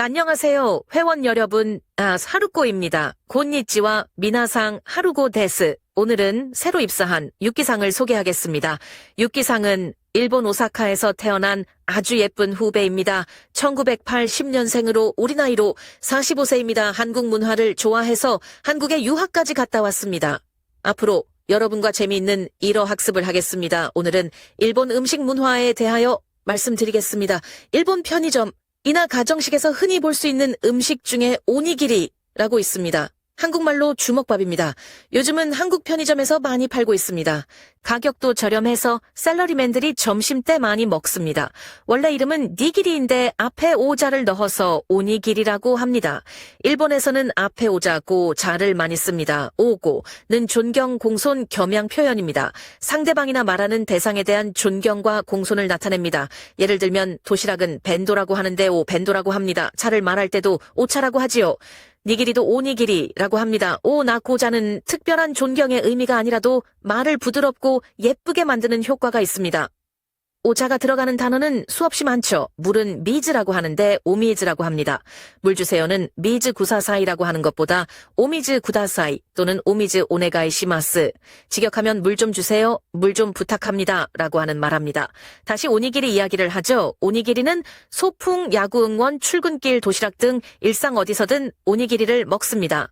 안녕하세요. 회원 여러분, 아, 하루코입니다. 곤니찌와 미나상 하루고 데스. 오늘은 새로 입사한 육기상을 소개하겠습니다. 육기상은 일본 오사카에서 태어난 아주 예쁜 후배입니다. 1980년생으로 우리 나이로 45세입니다. 한국 문화를 좋아해서 한국에 유학까지 갔다 왔습니다. 앞으로 여러분과 재미있는 일어 학습을 하겠습니다. 오늘은 일본 음식 문화에 대하여 말씀드리겠습니다. 일본 편의점, 이나 가정식에서 흔히 볼 수 있는 음식 중에 오니기리라고 있습니다. 한국말로 주먹밥입니다. 요즘은 한국 편의점에서 많이 팔고 있습니다. 가격도 저렴해서 셀러리맨들이 점심 때 많이 먹습니다. 원래 이름은 니기리인데 앞에 오자를 넣어서 오니기리라고 합니다. 일본에서는 앞에 오자고 자를 많이 씁니다. 오고는 존경, 공손, 겸양 표현입니다. 상대방이나 말하는 대상에 대한 존경과 공손을 나타냅니다. 예를 들면 도시락은 벤도라고 하는데 오 벤도라고 합니다. 차를 말할 때도 오차라고 하지요. 니기리도 오니기리라고 합니다. 오 나고자는 특별한 존경의 의미가 아니라도 말을 부드럽고 예쁘게 만드는 효과가 있습니다. 오자가 들어가는 단어는 수없이 많죠. 물은 미즈라고 하는데 오미즈라고 합니다. 물 주세요는 미즈 구사사이라고 하는 것보다 오미즈 구다사이 또는 오미즈 오네가이 시마스. 직역하면 물 좀 주세요. 물 좀 부탁합니다. 라고 하는 말합니다. 다시 오니기리 이야기를 하죠. 오니기리는 소풍, 야구 응원, 출근길, 도시락 등 일상 어디서든 오니기리를 먹습니다.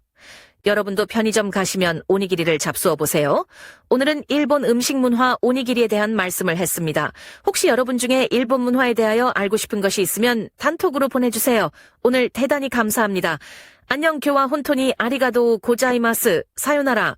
여러분도 편의점 가시면 오니기리를 잡수어 보세요. 오늘은 일본 음식 문화 오니기리에 대한 말씀을 했습니다. 혹시 여러분 중에 일본 문화에 대하여 알고 싶은 것이 있으면 단톡으로 보내주세요. 오늘 대단히 감사합니다. 안녕 교와 혼토니 아리가도 고자이마스 사요나라.